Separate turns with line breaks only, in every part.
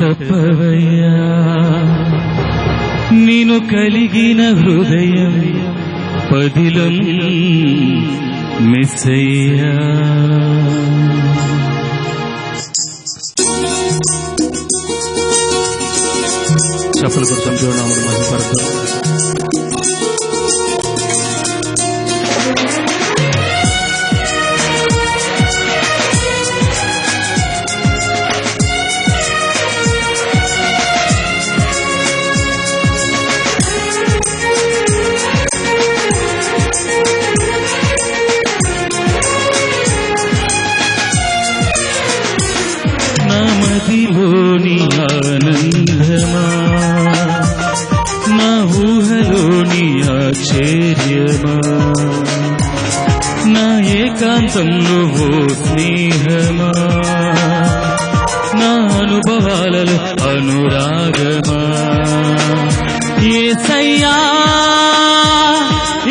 తప్పవయ్యా. నేను కలిగిన హృదయం పదిలం మిస్సయ్యా. చప్పలు కోసం చూడడం మహిపడతాం మదిలోని ఆనందమా? నా ఊహలోని ఆశ్చర్యమా? నా ఏకాంతంలో ఓ స్నేహమా? నా అనుభవాలలో అనురాగమా? ఏసయ్యా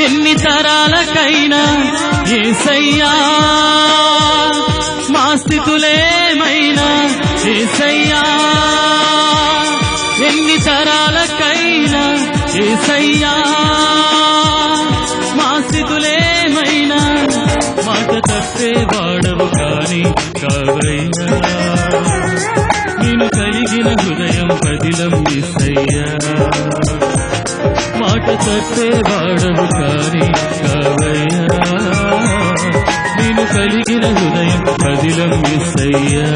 ఎన్ని తరాలకైనా ఏసయ్యా మా స్థితులేమైనా ఏ ఏసయ్యా మా స్థితులేమైనా మాట తప్పే వాడవు కాని కావయ్యా నేను కలిగిన హృదయం పదిలం ఏసయ్యా. మాట తప్పే వాడవు కాని కావయ్యా నేను కలిగిన హృదయం పదిలం ఏసయ్యా.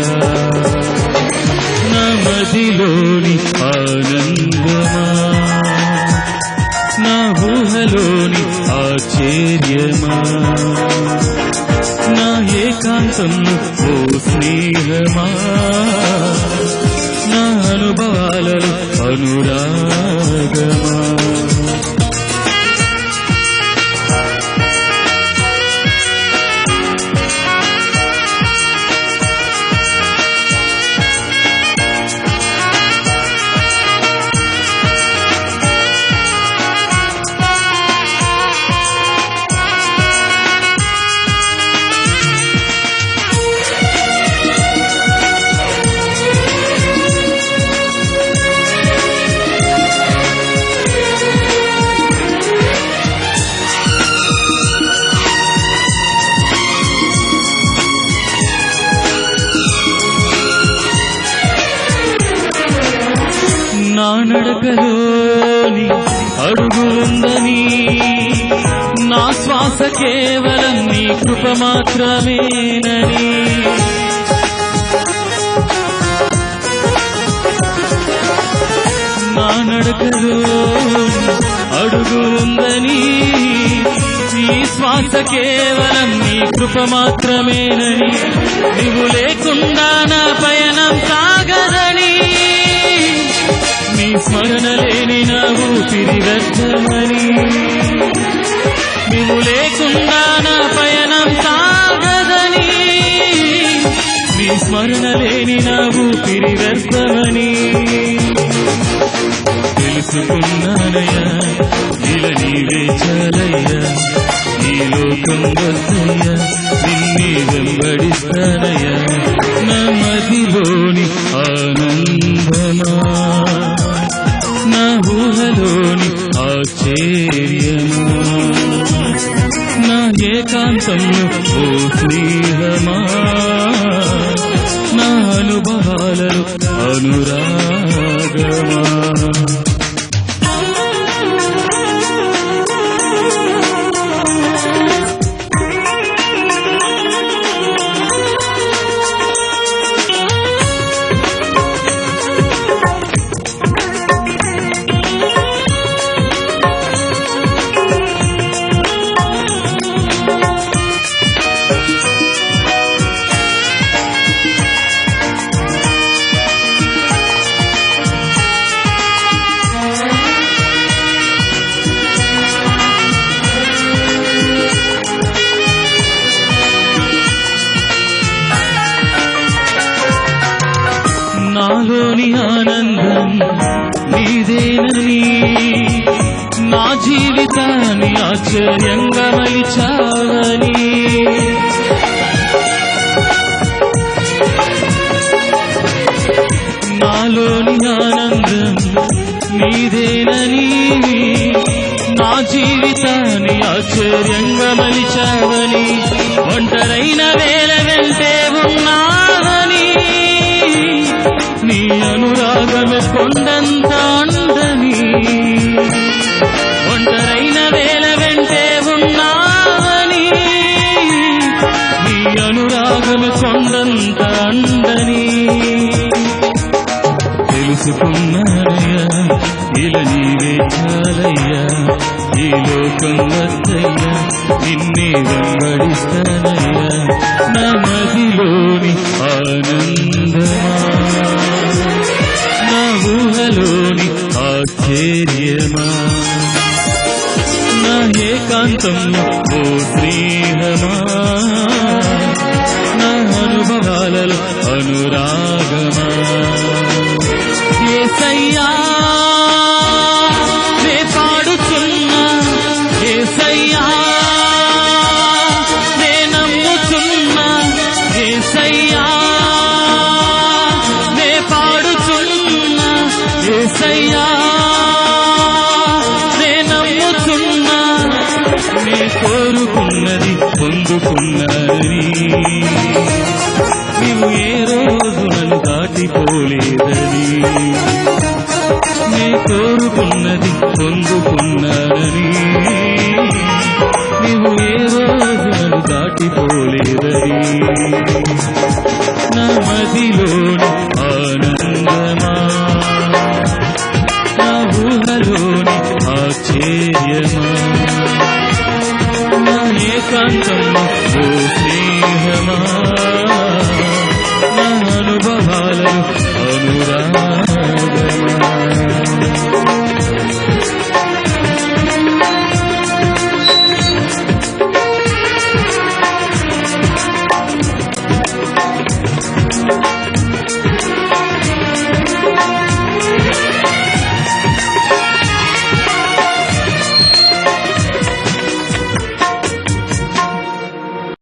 నా మదిలోని ఆనందమా? నా ఆశ్చర్యమా? నా ఏకాంతం ఓ స్నేహమా? నా అనుభవాలలో అనురాగమా? నడకలోని అడుగు ఉందని నా శ్వాస కేవలం నీ కృప మాత్రమేనని. నా నడకలోని అడుగు ఉందని ఈ శ్వాస కేవలం నీ కృప మాత్రమేనని. నువ్వు లేకుండా నా పయనం సాగదని స్మరణ లేని నా ఊపిరి వ్యర్థమని. నువ్వు లేకుండా నా పయనం సాగదని. నీ స్మరణ లేని నా ఊపిరి వ్యర్థమని. తెలుసుకున్నానయ్యా ఇలా నీవే చాలయ్యా. ఈ లోకం వద్దయ్యా నిన్నే వెంబడిస్తానయ్యా. నా ఏకాంతంలో ఓ స్నేహమా నా నీదేనని నా జీవితాన్ని ఆశ్చర్యంగా మలిచావని. ఆనందం నీదేనని. నా జీవితాన్ని ఆశ్చర్యంగా మలిచావని. ఒంటరైన వేల వెంటే ఉన్నావని. నీ అనురాగమే కొండంత తెలుసుకున్నానయ్యా ఇలా నీవే చాలయ్యా. ఈ లోకం వద్దయ్యా. నిన్నే వెంబడిస్తానయ్యా. నా మదిలోని ఆనందమా. నా ఊహలోని ఆశ్చర్యమా. నా ఏకాంతం ఓ స్నేహమా ఏసయ్యా నే నీవు రోజు నన్ను దాటిపోలేదని. నే కోరుకున్నది పొందుకున్నానని. నీవు ఏ రోజు నన్ను దాటిపోలేదని. నా మదిలో